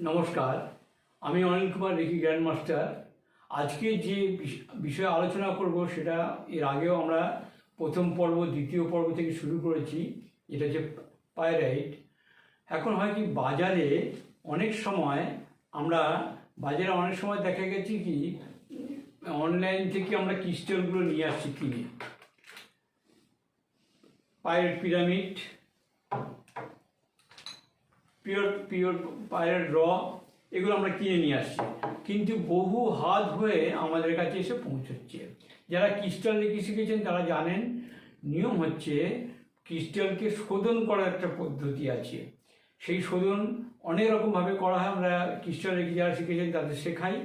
নমস্কার, আমি Anil Kumar Rekhi, grand master. আজকে যে বিষ- বিষয়ে আলোচনা করব সেটা এর আগেও আমরা প্রথম পর্ব, দ্বিতীয় পর্ব থেকে শুরু করেছি এটা যে পায়রাইট এখন হয় কি, বাজারে অনেক সময় আমরা, বাজারে অনেক সময় দেখা গেছে কি, অনলাইন থেকে আমরা ক্রিস্টালগুলো নিয়ে আসছি কিনে। পাইরেট পিরামিড পিওর পিওর পায়ের র, এগুলো আমরা কিনে নিয়ে আসছি। কিন্তু বহু হাত হয়ে আমাদের কাছে এসে পৌঁছচ্ছে। যারা ক্রিস্টাল রেখে শিখেছেন, তারা জানেন, নিয়ম হচ্ছে ক্রিস্টালকে শোধন করার একটা পদ্ধতি আছে। সেই শোধন অনেক রকমভাবে করা হয়, আমরা ক্রিস্টাল রেখে যারা শিখেছেন, তাদের শেখাই।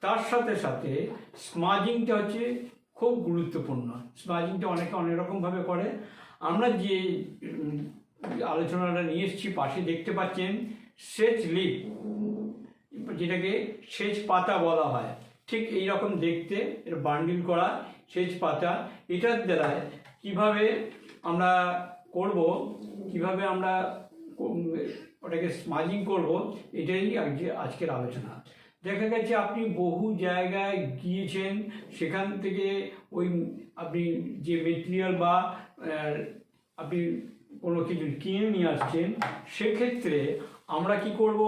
তার সাথে সাথে স্মাজিংটা হচ্ছে খুব গুরুত্বপূর্ণ। স্মাজিংটা অনেকে অনেক রকমভাবে করে। আমরা যে আলোচনাটা নিয়ে এসেছি, পাশে দেখতে পাচ্ছেন সেচ লিপ, যেটাকে সেচ পাতা বলা হয়। ঠিক এই রকম দেখতে, এর বান্ডিল করা সেচ পাতা। এটার দ্বারা কীভাবে আমরা করব, কীভাবে আমরা ওটাকে স্মাজিং করব, এটাই আজকে আজকের আলোচনা। দেখা গেছে আপনি বহু জায়গায় গিয়েছেন, সেখান থেকে ওই আপনি যে মেটেরিয়াল বা আপনি কোনো কিছু কিনে নিয়ে আসছেন, সেক্ষেত্রে আমরা কি করব?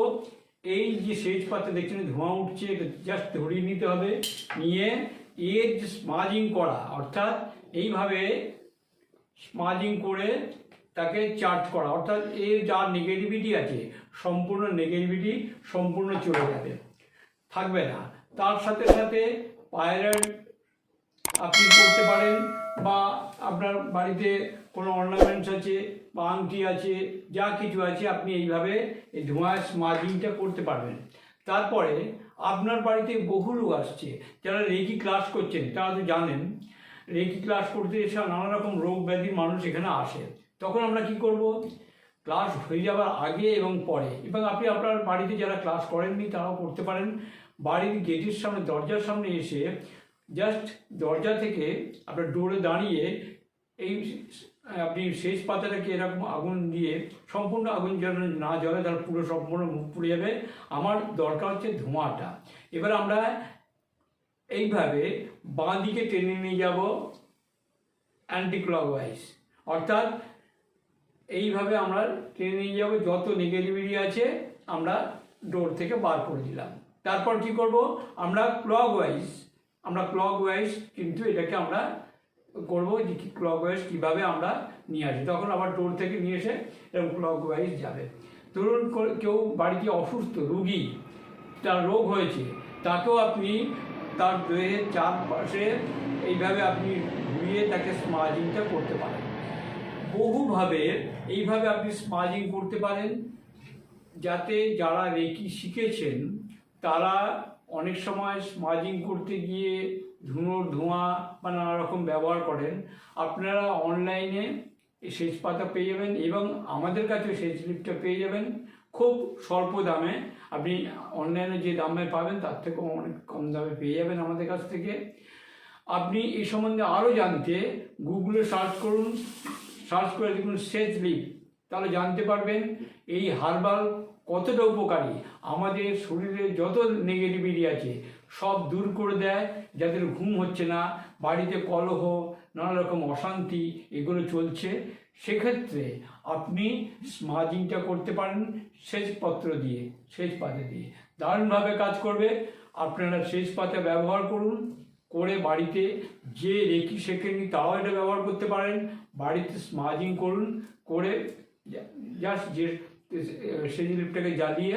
এই যে সেচ পাতা দেখছেন ধোঁয়া উঠছে, এটা জাস্ট ধরিয়ে নিতে হবে। নিয়ে এর যে স্মাজিং করা, অর্থাৎ এইভাবে স্মাজিং করে তাকে চার্জ করা, অর্থাৎ এর যা নেগেটিভিটি আছে, সম্পূর্ণ নেগেটিভিটি সম্পূর্ণ চলে যাবে। থাকবে না। তার সাথে সাথে পায়রার আপনি করতে পারেন বা আপনার বাড়িতে কোনো অর্নামেন্টস আছে, বা আংটি আছে, যা কিছু আছে, আপনি এইভাবে এই ধোঁয়ায় স্মাজিংটা করতে পারবেন। তারপরে আপনার বাড়িতে বহু লোক আসছে, যারা রেকি ক্লাস করছেন, তারা তো জানেন রেকি ক্লাস করতে এসে নানা রকম রোগ ব্যাধির মানুষ এখানে আসে। তখন আমরা কি করব? ক্লাস হয়ে যাওয়ার আগে এবং পরে, এবং আপনি আপনার বাড়িতে যারা ক্লাস করেননি, তারাও করতে পারেন। বাড়ির গেটের সামনে, দরজার সামনে এসে জাস্ট দরজা থেকে আপনার ডোরে দাঁড়িয়ে এই আপনি শেষ পাতাটাকে এরকম আগুন দিয়ে সম্পূর্ণ আগুন যেন না জ্বলে, তার পুরো সম্পূর্ণ মুখ পুড়ে যাবে। আমার দরকার হচ্ছে ধোঁয়াটা। এবার আমরা এইভাবে বাঁ দিকে টেনে নিয়ে যাব অ্যান্টি ক্লকওয়াইজ অর্থাৎ এইভাবে আমরা টেনে নিয়ে যাব, যত নেগেটিভিটি আছে, আমরা ডোর থেকে বার করে দিলাম। তারপর কি করব? আমরা ক্লক ওয়াইজ আমরা ক্লক ওয়াইজ কিন্তু এটাকে আমরা করব যে ক্লক ওয়াইজ কীভাবে আমরা নিয়ে আসি। তখন আবার ডোর থেকে নিয়ে এসে এরকম ক্লক ওয়াইজ যাবে। ধরুন কেউ বাড়িতে অসুস্থ, রুগী, তার রোগ হয়েছে, তাকেও আপনি তার দেহের চারপাশে এইভাবে আপনি ঘুরিয়ে তাকে স্মাজিংটা করতে পারেন। বহুভাবে এইভাবে আপনি স্মাজিং করতে পারেন। যাতে যারা রেকি শিখেছেন তারা অনেক সময় স্মাজিং করতে গিয়ে ধুনোর ধোঁয়া বা নানা রকম ব্যবহার করেন। আপনারা অনলাইনে সেচ পাতা পেয়ে যাবেন এবং আমাদের কাছে সেচ লিপটা পেয়ে যাবেন খুব স্বল্প দামে। আপনি অনলাইনে যে দামে পাবেন তার থেকেও অনেক কম দামে পেয়ে যাবেন আমাদের কাছ থেকে। আপনি এই সম্বন্ধে আরও জানতে গুগলে সার্চ করুন সার্চ করে দেখুন সেচ লিপ তাহলে জানতে পারবেন এই হার্বাল কতটা উপকারী। আমাদের শরীরে যত নেগেটিভিটি আছে, সব দূর করে দেয়, যাদের ঘুম হচ্ছে না, বাড়িতে কলহ, নানা রকম অশান্তি, এগুলো চলছে। সেক্ষেত্রে আপনি স্মাজিংটা করতে পারেন সেচ পত্র দিয়ে সেচ পাতা দিয়ে। দারুণভাবে কাজ করবে। আপনারা সেচ পাতা ব্যবহার করুন। করে বাড়িতে যে রেকি শেখেননি তাও এটা ব্যবহার করতে পারেন। বাড়িতে স্মাজিং করুন। করে জাস্ট যে সেই লিপটাকে জ্বালিয়ে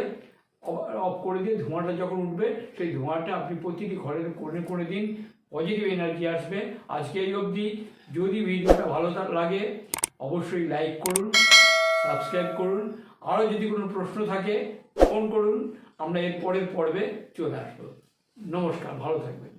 অফ করে দিয়ে ধোঁয়াটা যখন উঠবে, সেই ধোঁয়াটা আপনি প্রতিটি ঘরের কোণে করে দিন পজিটিভ এনার্জি আসবে। আজকে এই অবধি। যদি ভিডিওটা ভালো লাগে, অবশ্যই লাইক করুন সাবস্ক্রাইব করুন। আরও যদি কোনো প্রশ্ন থাকে ফোন করুন। আমরা এর পরের পর্বে চলে আসব। নমস্কার, ভালো থাকবেন।